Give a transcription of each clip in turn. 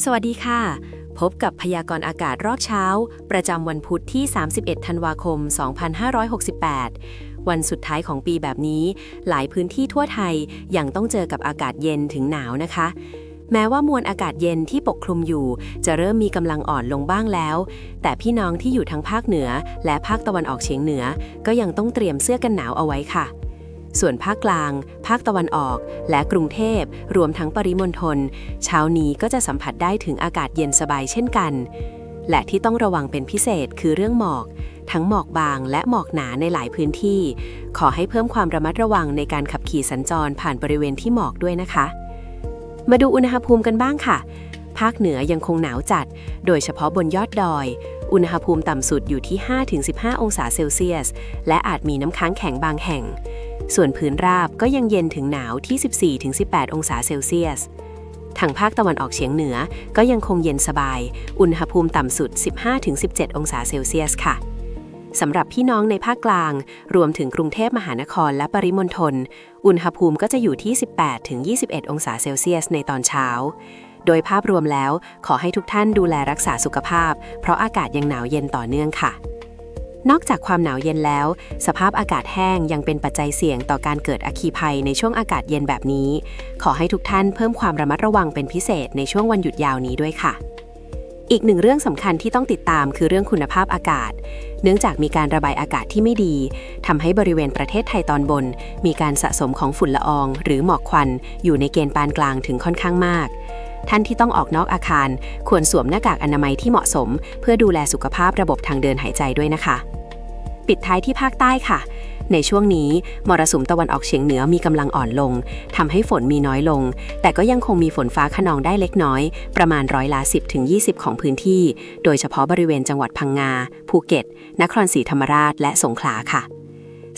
สวัสดีค่ะ พบกับพยากรณ์อากาศรอบเช้า ประจำวันพุธที่ 31 ธันวาคม 2568 วันสุดท้ายของปีแบบนี้ หลายพื้นที่ทั่วไทยยังต้องเจอกับอากาศเย็นถึงหนาวนะคะ แม้ว่ามวลอากาศเย็นที่ปกคลุมอยู่ จะเริ่มมีกำลังอ่อนลงบ้างแล้ว แต่พี่น้องที่อยู่ทั้งภาคเหนือ และภาคตะวันออกเฉียงเหนือ ก็ยังต้องเตรียมเสื้อกันหนาวเอาไว้ค่ะ ส่วนภาคกลาง ภาคตะวันออก และกรุงเทพ รวมทั้งปริมณฑล เช้านี้ก็จะสัมผัสได้ถึงอากาศเย็นสบายเช่นกัน และที่ต้องระวังเป็นพิเศษคือเรื่องหมอก ทั้งหมอกบางและหมอกหนาในหลายพื้นที่ ขอให้เพิ่มความระมัดระวังในการขับขี่สัญจรผ่านบริเวณที่หมอกด้วยนะคะ มาดูอุณหภูมิกันบ้างค่ะ ภาคเหนือยังคงหนาวจัด โดยเฉพาะบนยอดดอยอุณหภูมิต่ำสุดอยู่ที่ 5-15 องศาเซลเซียส และอาจมีน้ำค้างแข็งบางแห่ง ส่วนพื้นราบก็ยังเย็นถึงหนาวที่ 14-18 องศาเซลเซียส ทางภาคตะวันออกเฉียงเหนือก็ยังคงเย็นสบาย อุณหภูมิต่ำสุด 15-17 องศาเซลเซียสค่ะสำหรับพี่น้องในภาคกลาง รวมถึงกรุงเทพมหานครและปริมณฑล อุณหภูมิก็จะอยู่ที่ 18-21 องศาเซลเซียสในตอนเช้า โดยภาพรวมแล้วขอให้ทุกท่านดูแลรักษาสุขภาพ เพราะอากาศยังหนาวเย็นต่อเนื่องค่ะ นอกจากความหนาวเย็นแล้ว สภาพอากาศแห้งยังเป็นปัจจัยเสี่ยงต่อการเกิดอัคคีภัยในช่วงอากาศเย็นแบบนี้ ขอให้ทุกท่านเพิ่มความระมัดระวังเป็นพิเศษในช่วงวันหยุดยาวนี้ด้วยค่ะอีกหนึ่งเรื่องสำคัญที่ต้องติดตามคือเรื่องคุณภาพอากาศ เนื่องจากมีการระบายอากาศที่ไม่ดีทำให้บริเวณประเทศไทยตอนบน มีการสะสมของฝุ่นละออง หรือหมอกควันอยู่ในเกณฑ์ปานกลางถึงค่อนข้างมาก ท่านที่ต้องออกนอกอาคาร ควรสวมหน้ากากอนามัยที่เหมาะสม เพื่อดูแลสุขภาพระบบทางเดินหายใจด้วยนะคะ ปิดท้ายที่ภาคใต้ค่ะ ในช่วงนี้มรสุมตะวันออกเฉียงเหนือมีกำลังอ่อนลงทำให้ฝนมีน้อยลง แต่ก็ยังคงมีฝนฟ้าขนองได้เล็กน้อย ประมาณร้อยละ 10ถึง20 ของพื้นที่ โดยเฉพาะบริเวณจังหวัดพังงา ภูเก็ต นครศรีธรรมราช และสงขลาค่ะ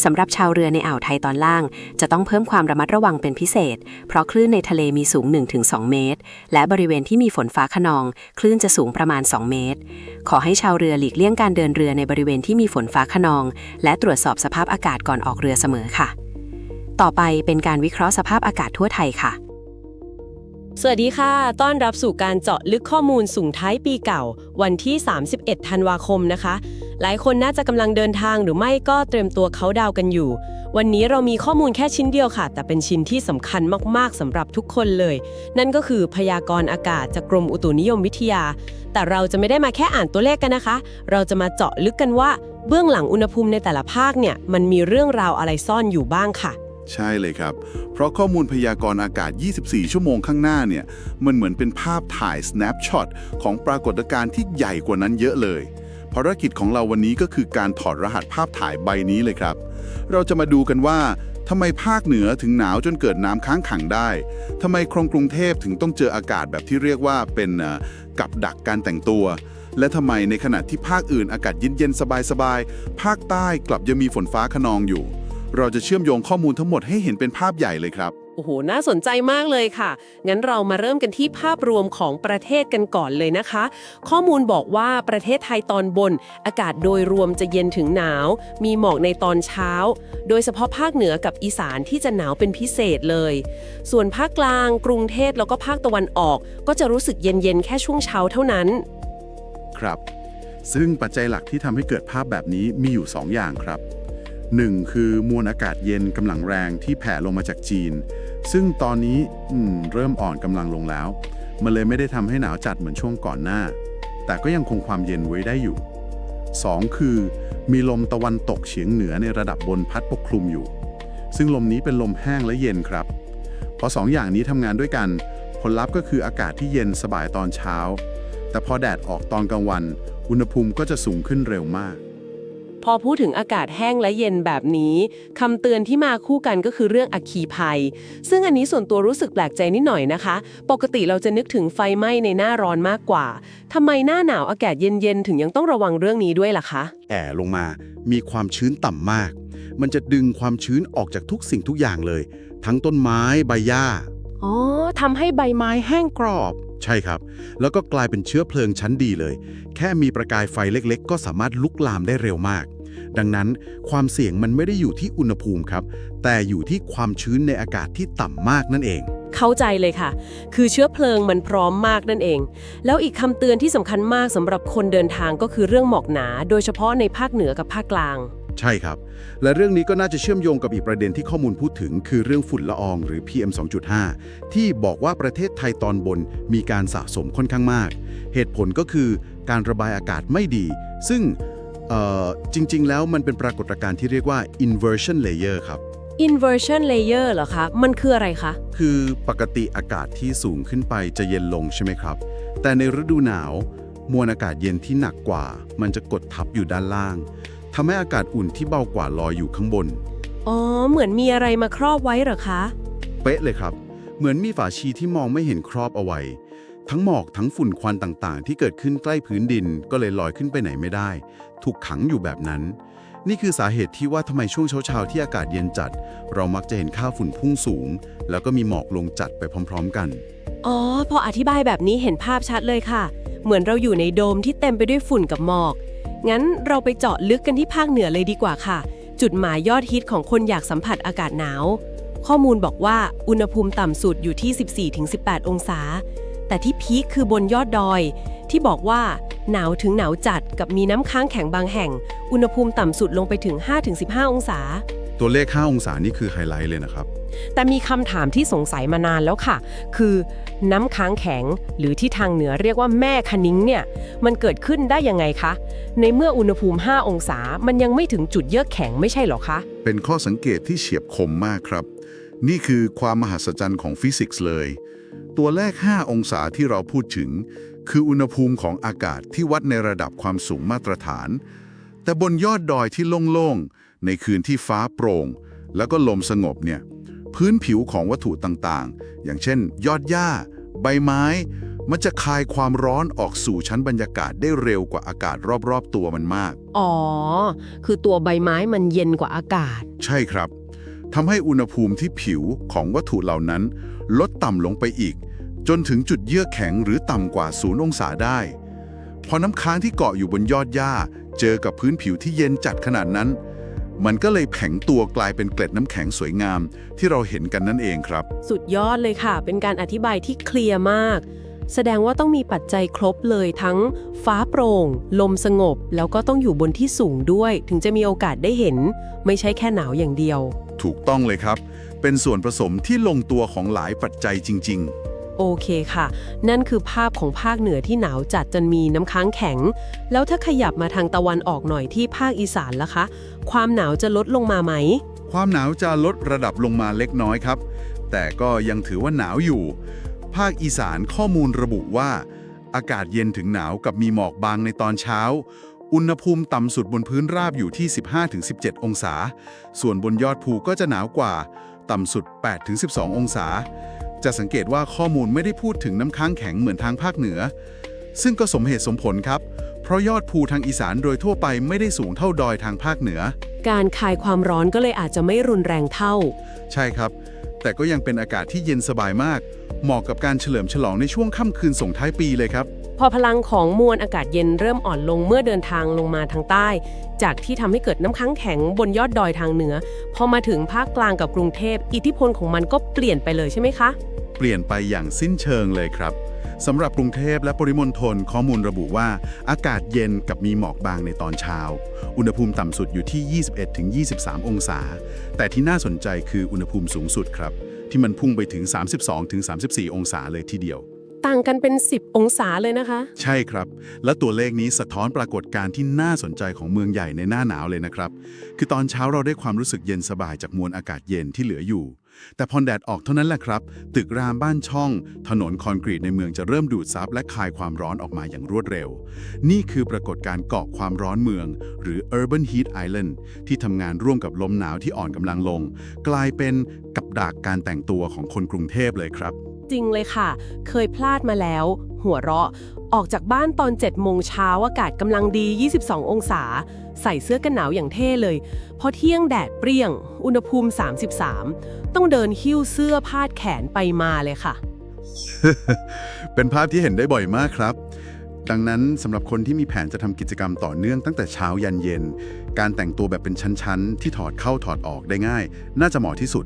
สำหรับชาวเรือในอ่าวไทยตอนล่าง จะต้องเพิ่มความระมัดระวังเป็นพิเศษ เพราะคลื่นในทะเลมีสูง 1-2 เมตร และบริเวณที่มีฝนฟ้าขนอง คลื่นจะสูงประมาณ 2 เมตร ขอให้ชาวเรือหลีกเลี่ยงการเดินเรือในบริเวณที่มีฝนฟ้าขนอง และตรวจสอบสภาพอากาศก่อนออกเรือเสมอค่ะ ต่อไปเป็นการวิเคราะห์สภาพอากาศทั่วไทยค่ะสวัสดีค่ะ ต้อนรับสู่การเจาะลึกข้อมูลส่งท้ายปีเก่า วันที่ 31 ธันวาคมนะคะ หลายคนน่าจะกำลังเดินทางหรือไม่ก็เตรียมตัวเขาดาวกันอยู่ วันนี้เรามีข้อมูลแค่ชิ้นเดียวค่ะ แต่เป็นชิ้นที่สำคัญมากๆสำหรับทุกคนเลย นั่นก็คือพยากรณ์อากาศจากกรมอุตุนิยมวิทยา แต่เราจะไม่ได้มาแค่อ่านตัวเลขกันนะคะ เราจะมาเจาะลึกกันว่า เบื้องหลังอุณหภูมิในแต่ละภาคเนี่ยมันมีเรื่องราวอะไรซ่อนอยู่บ้างค่ะ ใช่เลยครับ เพราะข้อมูลพยากรณ์อากาศ 24 ชั่วโมงข้างหน้าเนี่ย มันเหมือนเป็นภาพถ่าย snapshot ของปรากฏการณ์ที่ใหญ่กว่านั้นเยอะเลย ภารกิจของเราวันนี้ก็คือการถอดรหัสภาพถ่ายใบนี้เลยครับ เราจะมาดูกันว่าทำไมภาคเหนือถึงหนาวจนเกิดน้ำค้างขังได้ทำไมครงกรุงเทพถึงต้องเจออากาศแบบที่เรียกว่าเป็นกับดักการแต่งตัว และทำไมในขณะที่ภาคอื่นอากาศเย็นๆสบายๆ ภาคใต้กลับยังมีฝนฟ้าขนองอยู่ เราจะเชื่อมโยงข้อมูลทั้งหมดให้เห็นเป็นภาพใหญ่เลยครับ โอ้โห น่าสนใจมากเลยค่ะ งั้นเรามาเริ่มกันที่ภาพรวมของประเทศกันก่อนเลยนะคะ ข้อมูลบอกว่าประเทศไทยตอนบน อากาศโดยรวมจะเย็นถึงหนาว มีหมอกในตอนเช้า โดยเฉพาะภาคเหนือกับอีสานที่จะหนาวเป็นพิเศษเลย ส่วนภาคกลาง กรุงเทพแล้วก็ภาคตะวันออก ก็จะรู้สึกเย็นๆ แค่ช่วงเช้าเท่านั้น ครับ ซึ่งปัจจัยหลักที่ทำให้เกิดภาพแบบนี้มีอยู่ 2 อย่างครับ 1. คือมวลอากาศเย็นกำลังแรงที่แผ่ลงมาจากจีน ซึ่งตอนนี้เริ่มอ่อนกำลังลงแล้ว มันเลยไม่ได้ทำให้หนาวจัดเหมือนช่วงก่อนหน้า แต่ก็ยังคงความเย็นไว้ได้อยู่ 2. คือ มีลมตะวันตกเฉียงเหนือในระดับบนพัดปกคลุมอยู่ ซึ่งลมนี้เป็นลมแห้งและเย็นครับ พอสองอย่างนี้ทำงานด้วยกัน ผลลัพธ์ก็คืออากาศที่เย็นสบายตอนเช้า แต่พอแดดออกตอนกลางวัน อุณหภูมิก็จะสูงขึ้นเร็วมาก พอพูดถึงอากาศแห้งและเย็นแบบนี้คำเตือนที่มาคู่กันก็คือเรื่องอัคคีภัย ซึ่งอันนี้ส่วนตัวรู้สึกแปลกใจนิดหน่อยนะคะ ปกติเราจะนึกถึงไฟไหม้ในหน้าร้อนมากกว่าทำไมหน้าหนาวอากาศเย็นๆถึงยังต้องระวังเรื่องนี้ด้วยล่ะคะ แอร์ลงมามีความชื้นต่ำมาก มันจะดึงความชื้นออกจากทุกสิ่งทุกอย่างเลย ทั้งต้นไม้ใบหญ้า อ๋อทำให้ใบไม้แห้งกรอบ ใช่ครับ แล้วก็กลายเป็นเชื้อเพลิงชั้นดีเลย แค่มีประกายไฟเล็กๆ ก็สามารถลุกลามได้เร็วมาก ดังนั้นความเสี่ยงมันไม่ได้อยู่ที่อุณหภูมิครับ แต่อยู่ที่ความชื้นในอากาศที่ต่ำมากนั่นเอง เข้าเข้าใจเลยค่ะ คือเชื้อเพลิงมันพร้อมมากนั่นเอง แล้วอีกคำเตือนที่สำคัญมากสำหรับคนเดินทางก็คือเรื่องหมอกหนา โดยเฉพาะในภาคเหนือกับภาคกลาง ใช่ครับ และเรื่องนี้ก็น่าจะเชื่อมโยงกับอีกประเด็นที่ข้อมูลพูดถึง คือเรื่องฝุ่นละอองหรือ PM 2.5 ที่บอกว่าประเทศไทยตอนบนมีการสะสมค่อนข้างมาก เหตุผลก็คือการระบายอากาศไม่ดี ซึ่งเอ่อจริง ๆ แล้วมันเป็นปรากฏการณ์ที่เรียกว่า inversion layer ครับ inversion layer เหรอคะ มันคืออะไรคะ คือปกติอากาศที่สูงขึ้นไปจะเย็นลงใช่ไหมครับ แต่ในฤดูหนาวมวลอากาศเย็นที่หนักกว่า มันจะกดทับอยู่ด้านล่าง ทำให้อากาศอุ่นที่เบากว่าลอยอยู่ข้างบน อ๋อ เหมือนมีอะไรมาครอบไว้เหรอคะ เป๊ะเลยครับ เหมือนมีฝาชีที่มองไม่เห็นครอบเอาไว้ ทั้งหมอกทั้งฝุ่นควันต่างๆ ที่เกิดขึ้นใกล้พื้นดินก็เลยลอยขึ้นไปไหนไม่ได้ ถูกขังอยู่แบบนั้น นี่คือสาเหตุที่ว่าทำไมช่วงเช้าๆที่อากาศเย็นจัด เรามักจะเห็นค่าฝุ่นพุ่งสูง แล้วก็มีหมอกลงจัดไปพร้อม ๆ กัน อ๋อ พออธิบายแบบนี้เห็นภาพชัดเลยค่ะ เหมือนเราอยู่ในโดมที่เต็มไปด้วยฝุ่นกับหมอก งั้นเราไปเจาะลึกกันที่ภาคเหนือเลยดีกว่าค่ะ จุดหมายยอดฮิตของคนอยากสัมผัสอากาศหนาว ข้อมูลบอกว่าอุณหภูมิต่ำสุดอยู่ที่ 14-18 องศา แต่ที่พีคคือบนยอดดอย ที่บอกว่าหนาวถึงหนาวจัดกับมีน้ำค้างแข็งบางแห่ง อุณหภูมิต่ำสุดลงไปถึง 5-15 องศา ตัวเลข 5 องศานี่คือไฮไลท์เลยนะครับ แต่มีคำถามที่สงสัยมานานแล้วค่ะ คือน้ำค้างแข็ง หรือที่ทางเหนือเรียกว่าแม่คนิ้งเนี่ย มันเกิดขึ้นได้ยังไงคะ ในเมื่ออุณหภูมิ 5 องศา มันยังไม่ถึงจุดเยือกแข็งไม่ใช่หรอคะ เป็นข้อสังเกตที่เฉียบคมมากครับ นี่คือความมหัศจรรย์ของฟิสิกส์เลย ตัวเลข5องศาที่เราพูดถึง คืออุณหภูมิของอากาศที่วัดในระดับความสูงมาตรฐาน แต่บนยอดดอยที่โล่งๆในคืนที่ฟ้าโปร่ง แล้วก็ลมสงบเนี่ย พื้นผิวของวัตถุต่างๆ อย่างเช่น ยอดหญ้า ใบไม้ มันจะคายความร้อนออกสู่ชั้นบรรยากาศได้เร็วกว่าอากาศรอบๆตัวมันมาก อ๋อ คือตัวใบไม้มันเย็นกว่าอากาศ ใช่ครับทำให้อุณหภูมิที่ผิวของวัตถุเหล่านั้น ลดต่ำลงไปอีก จนถึงจุดเยือกแข็งหรือต่ำกว่าศูนย์องศาได้ พอน้ำค้างที่เกาะอยู่บนยอดหญ้า เจอกับพื้นผิวที่เย็นจัดขนาดนั้น มันก็เลยแผงตัวกลายเป็นเกล็ดน้ำแข็งสวยงาม ที่เราเห็นกันนั่นเองครับ สุดยอดเลยค่ะ เป็นการอธิบายที่เคลียร์มาก แสดงว่าต้องมีปัจจัยครบเลยทั้งฟ้าโปร่ง ลมสงบ แล้วก็ต้องอยู่บนที่สูงด้วย ถึงจะมีโอกาสได้เห็น ไม่ใช่แค่หนาวอย่างเดียว ถูกต้องเลยครับ เป็นส่วนผสมที่ลงตัวของหลายปัจจัยจริง ๆ โอเคค่ะ นั่นคือภาพของภาคเหนือที่หนาวจัดจนมีน้ำค้างแข็ง แล้วถ้าขยับมาทางตะวันออกหน่อยที่ภาคอีสานล่ะคะ ความหนาวจะลดลงมาไหม ความหนาวจะลดระดับลงมาเล็กน้อยครับ แต่ก็ยังถือว่าหนาวอยู่ ภาคอีสานข้อมูลระบุว่า อากาศเย็นถึงหนาวกับมีหมอกบางในตอนเช้า อุณหภูมิต่ำสุดบนพื้นราบอยู่ที่ 15-17 องศา ส่วนบนยอดภูก็จะหนาวกว่า ต่ำสุด 8-12 องศา จะสังเกตว่าข้อมูลไม่ได้พูดถึงน้ำค้างแข็งเหมือนทางภาคเหนือ ซึ่งก็สมเหตุสมผลครับ เพราะยอดภูทางอีสานโดยทั่วไปไม่ได้สูงเท่าดอยทางภาคเหนือ การคายความร้อนก็เลยอาจจะไม่รุนแรงเท่า ใช่ครับ แต่ก็ยังเป็นอากาศที่เย็นสบายมาก เหมาะกับการเฉลิมฉลองในช่วงค่ำคืนส่งท้ายปีเลยครับ พอพลังของมวลอากาศเย็นเริ่มอ่อนลงเมื่อเดินทางลงมาทางใต้ จากที่ทำให้เกิดน้ำค้างแข็งบนยอดดอยทางเหนือ พอมาถึงภาคกลางกับกรุงเทพอิทธิพลของมันก็เปลี่ยนไปเลยใช่ไหมคะ เปลี่ยนไปอย่างสิ้นเชิงเลยครับสำหรับกรุงเทพและปริมณฑลข้อมูลระบุว่า อากาศเย็นกับมีหมอกบางในตอนเช้า อุณหภูมิต่ำสุดอยู่ที่ 21-23 องศา แต่ที่น่าสนใจคืออุณหภูมิสูงสุดครับ ที่มันพุ่งไปถึง 32-34 องศาเลยทีเดียว ต่างกันเป็น 10 องศาเลยนะคะ ใช่ครับ และตัวเลขนี้สะท้อนปรากฏการณ์ที่น่าสนใจของเมืองใหญ่ในหน้าหนาวเลยนะครับ คือตอนเช้าเราได้ความรู้สึกเย็นสบายจากมวลอากาศเย็นที่เหลืออยู่ แต่พอแดดออกเท่านั้นแหละครับ ตึกรามบ้านช่อง ถนนคอนกรีตในเมืองจะเริ่มดูดซับและคายความร้อนออกมาอย่างรวดเร็ว นี่คือปรากฏการณ์เกาะความร้อนเมือง หรือ Urban Heat Island ที่ทำงานร่วมกับลมหนาวที่อ่อนกำลังลง กลายเป็นกับดักการแต่งตัวของคนกรุงเทพเลยครับ จริงเลยค่ะ เคยพลาดมาแล้ว หัวเราะ ออกจากบ้านตอน7โมงเช้าอากาศกำลังดี 22 องศา ใส่เสื้อกันหนาวอย่างเท่เลย พอเที่ยงแดดเปรี้ยง อุณหภูมิ 33 ต้องเดินหิ้วเสื้อพาดแขนไปมาเลยค่ะ เป็นภาพที่เห็นได้บ่อยมากครับ ดังนั้นสำหรับคนที่มีแผนจะทำกิจกรรมต่อเนื่องตั้งแต่เช้ายันเย็น การแต่งตัวแบบเป็นชั้นๆ ที่ถอดเข้าถอดออกได้ง่าย น่าจะเหมาะที่สุด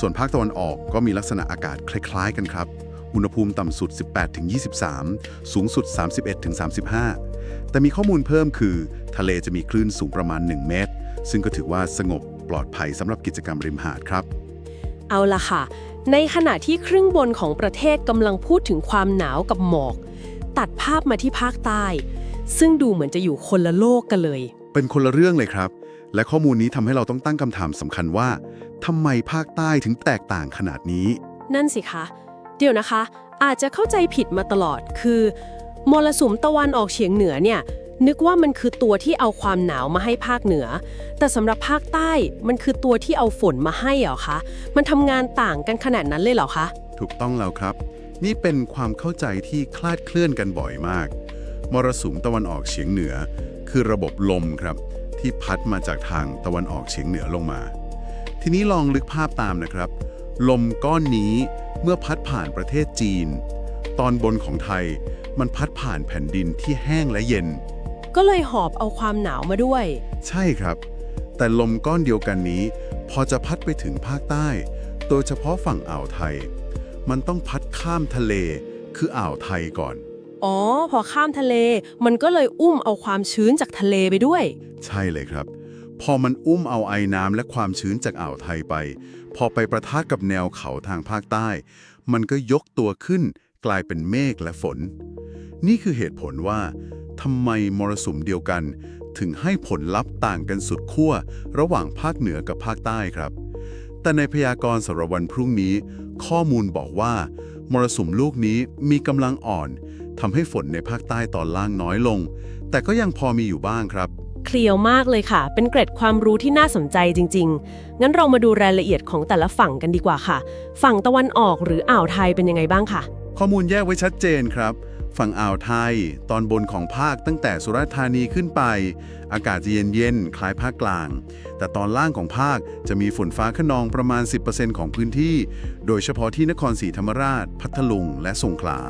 ส่วนภาคตะวันออกก็มีลักษณะอากาศคล้ายๆ กันครับ อุณหภูมิต่ำสุด 18-23 สูงสุด 31-35 แต่มีข้อมูลเพิ่มคือ ทะเลจะมีคลื่นสูงประมาณ 1 เมตร ซึ่งก็ถือว่าสงบปลอดภัยสำหรับกิจกรรมริมหาดครับ เอาละค่ะ ในขณะที่ครึ่งบนของประเทศกำลังพูดถึงความหนาวกับหมอก ตัดภาพมาที่ภาคใต้ ซึ่งดูเหมือนจะอยู่คนละโลกกันเลย เป็นคนละเรื่องเลยครับ และข้อมูลนี้ทำให้เราต้องตั้งคำถามสำคัญว่า ทำไมภาคใต้ถึงแตกต่างขนาดนี้ นั่นสิคะ เดี๋ยวนะคะ อาจจะเข้าใจผิดมาตลอดคือมรสุมตะวันออกเฉียงเหนือเนี่ย นึกว่ามันคือตัวที่เอาความหนาวมาให้ภาคเหนือ แต่สำหรับภาคใต้มันคือตัวที่เอาฝนมาให้เหรอคะ มันทำงานต่างกันขนาดนั้นเลยเหรอคะ ถูกต้องแล้วครับ นี่เป็นความเข้าใจที่คลาดเคลื่อนกันบ่อยมาก มรสุมตะวันออกเฉียงเหนือ คือระบบลมครับ ที่พัดมาจากทางตะวันออกเฉียงเหนือลงมา ทีนี้ลองลึกภาพตามนะครับ ลมก้อนนี้เมื่อพัดผ่านประเทศจีน ตอนบนของไทยมันพัดผ่านแผ่นดินที่แห้งและเย็น ก็เลยหอบเอาความหนาวมาด้วย ใช่ครับ แต่ลมก้อนเดียวกันนี้ พอจะพัดไปถึงภาคใต้ โดยเฉพาะฝั่งอ่าวไทย มันต้องพัดข้ามทะเลคืออ่าวไทยก่อน อ๋อ พอข้ามทะเล มันก็เลยอุ้มเอาความชื้นจากทะเลไปด้วย ใช่เลยครับ พอมันอุ้มเอาไอ้น้ำและความชื้นจากอ่าวไทยไป พอไปประทะกับแนวเขาทางภาคใต้ มันก็ยกตัวขึ้นกลายเป็นเมฆและฝน นี่คือเหตุผลว่าทำไมมรสุมเดียวกัน ถึงให้ผลลัพธ์ต่างกันสุดขั้วระหว่างภาคเหนือกับภาคใต้ครับ แต่ในพยากรณ์สำหรับวันพรุ่งนี้ ข้อมูลบอกว่า มรสุมลูกนี้มีกำลังอ่อนทำให้ฝนในภาคใต้ตอนล่างน้อยลง แต่ก็ยังพอมีอยู่บ้างครับ เคลียวมากเลยค่ะ เป็นเกร็ดความรู้ที่น่าสนใจจริง ๆ งั้นเรามาดูรายละเอียดของแต่ละฝั่งกันดีกว่าค่ะ ฝั่งตะวันออกหรืออ่าวไทยเป็นยังไงบ้างค่ะ ข้อมูลแยกไว้ชัดเจนครับ ฝั่งอ่าวไทย ตอนบนของภาคตั้งแต่สุราษฎร์ธานีขึ้นไป อากาศจะเย็นๆคล้ายภาคกลาง แต่ตอนล่างของภาคจะมีฝนฟ้าขนองประมาณ 10%ของพื้นที่ โดยเฉพาะที่นครศรีธรรมราช พัทลุง และสงขลา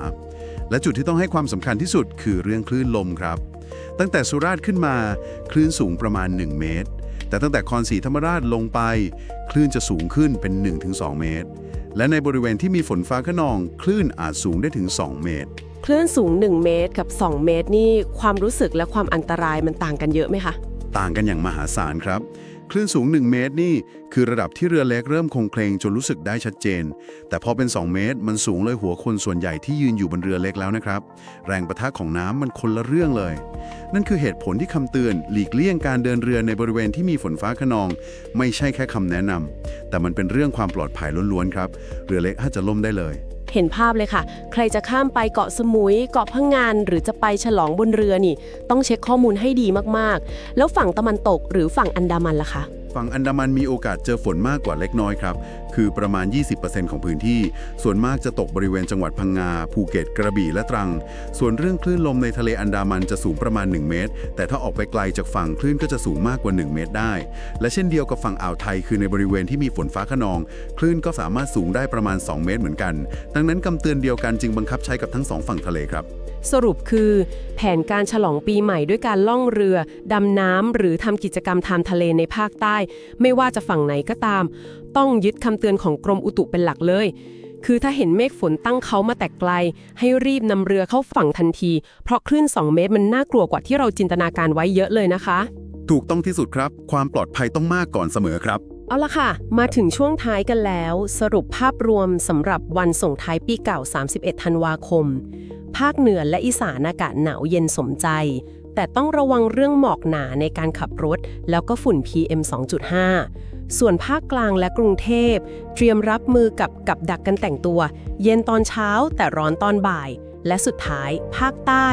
และจุดที่ต้องให้ความสำคัญที่สุดคือเรื่องคลื่นลมครับ ตั้งแต่สุราษฎร์ขึ้นมาคลื่นสูงประมาณ 1 เมตร แต่ตั้งแต่คอนศรีธรรมราชลงไป คลื่นจะสูงขึ้นเป็น 1-2 เมตร และในบริเวณที่มีฝนฟ้าขนอง คลื่นอาจสูงได้ถึง 2 เมตร คลื่นสูง 1 เมตรกับ 2 เมตรนี่ความรู้สึกและความอันตรายมันต่างกันเยอะไหมคะ ต่างกันอย่างมหาศาลครับ คลื่นสูง 1 เมตรนี่คือระดับที่เรือเล็กเริ่มคงเคลงจนรู้สึกได้ชัดเจน แต่พอเป็น 2 เมตร มันสูงเลยหัวคนส่วนใหญ่ที่ยืนอยู่บนเรือเล็กแล้วนะครับ แรงประทะของน้ำมันคนละเรื่องเลย นั่นคือเหตุผลที่คำเตือน หลีกเลี่ยงการเดินเรือในบริเวณที่มีฝนฟ้าขนอง ไม่ใช่แค่คำแนะนำแต่มันเป็นเรื่องความปลอดภัยล้วนๆครับ เรือเล็กอาจจะล่มได้เลย เห็นภาพเลยค่ะ ใครจะข้ามไปเกาะสมุย เกาะพังงาน หรือจะไปฉลองบนเรือนี่ ต้องเช็คข้อมูลให้ดีมากๆ แล้วฝั่งตะวันตกหรือฝั่งอันดามันล่ะคะ ฝั่งอันดามันมีโอกาสเจอฝนมากกว่าเล็กน้อยครับ คือประมาณ 20%ของพื้นที่ ส่วนมากจะตกบริเวณจังหวัดพังงา ภูเก็ต กระบี่ และตรัง ส่วนเรื่องคลื่นลมในทะเลอันดามันจะสูงประมาณ 1 เมตร แต่ถ้าออกไปไกลจากฝั่งคลื่นก็จะสูงมากกว่า 1 เมตรได้ และเช่นเดียวกับฝั่งอ่าวไทย คือในบริเวณที่มีฝนฟ้าขนอง คลื่นก็สามารถสูงได้ประมาณ 2 เมตรเหมือนกัน ดังนั้นคำเตือนเดียวกันจึงบังคับใช้กับทั้งสองฝั่งทะเลครับ สรุปคือ แผนการฉลองปีใหม่ด้วยการล่องเรือ ดำน้ำหรือทำกิจกรรมทางทะเลในภาคใต้ ไม่ว่าจะฝั่งไหนก็ตาม ต้องยึดคำเตือนของกรมอุตุเป็นหลักเลย คือถ้าเห็นเมฆฝนตั้งเขามาแต่ไกล ให้รีบนำเรือเข้าฝั่งทันที เพราะคลื่น 2 เมตรมันน่ากลัวกว่าที่เราจินตนาการไว้เยอะเลยนะคะ ถูกต้องที่สุดครับ ความปลอดภัยต้องมากก่อนเสมอครับ เอาละค่ะ มาถึงช่วงท้ายกันแล้ว สรุปภาพรวมสำหรับวันส่งท้ายปีเก่า 31 ธันวาคม ภาคเหนือและอีสานอากาศหนาวเย็นสมใจ แต่ต้องระวังเรื่องหมอกหนาในการขับรถ แล้วก็ฝุ่น PM 2.5 ส่วนภาคกลางและกรุงเทพ เตรียมรับมือกับกับดักกันแต่งตัว เย็นตอนเช้าแต่ร้อนตอนบ่าย และสุดท้าย ภาคใต้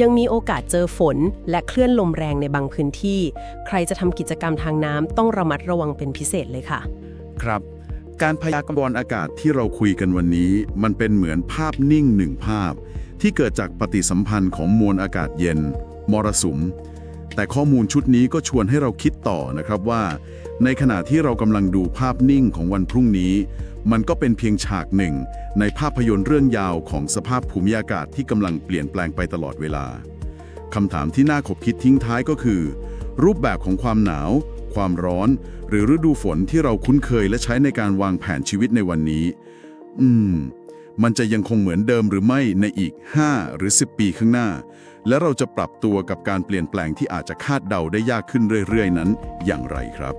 ยังมีโอกาสเจอฝน และคลื่อนลมแรงในบางพื้นที่ ใครจะทำกิจกรรมทางน้ำต้องระมัดระวังเป็นพิเศษเลยค่ะ ครับการพยากรณ์อากาศที่เราคุยกันวันนี้ มันเป็นเหมือนภาพนิ่งหนึ่งภาพ ที่เกิดจากปฏิสัมพันธ์ของมวลอากาศเย็น มรสุม แต่ข้อมูลชุดนี้ก็ชวนให้เราคิดต่อนะครับว่า ในขณะที่เรากำลังดูภาพนิ่งของวันพรุ่งนี้ มันก็เป็นเพียงฉากหนึ่ง ในภาพยนตร์เรื่องยาวของสภาพภูมิอากาศที่กำลังเปลี่ยนแปลงไปตลอดเวลาคำถามที่น่าขบคิดทิ้งท้ายก็คือ รูปแบบของความหนาว ความร้อน หรือฤดูฝนที่เราคุ้นเคยและใช้ในการวางแผนชีวิตในวันนี้ อืม มันจะยังคงเหมือนเดิมหรือไม่ในอีก 5 หรือ 10 ปีข้างหน้า และเราจะปรับตัวกับการเปลี่ยนแปลงที่อาจจะคาดเดาได้ยากขึ้นเรื่อยๆ นั้นอย่างไรครับ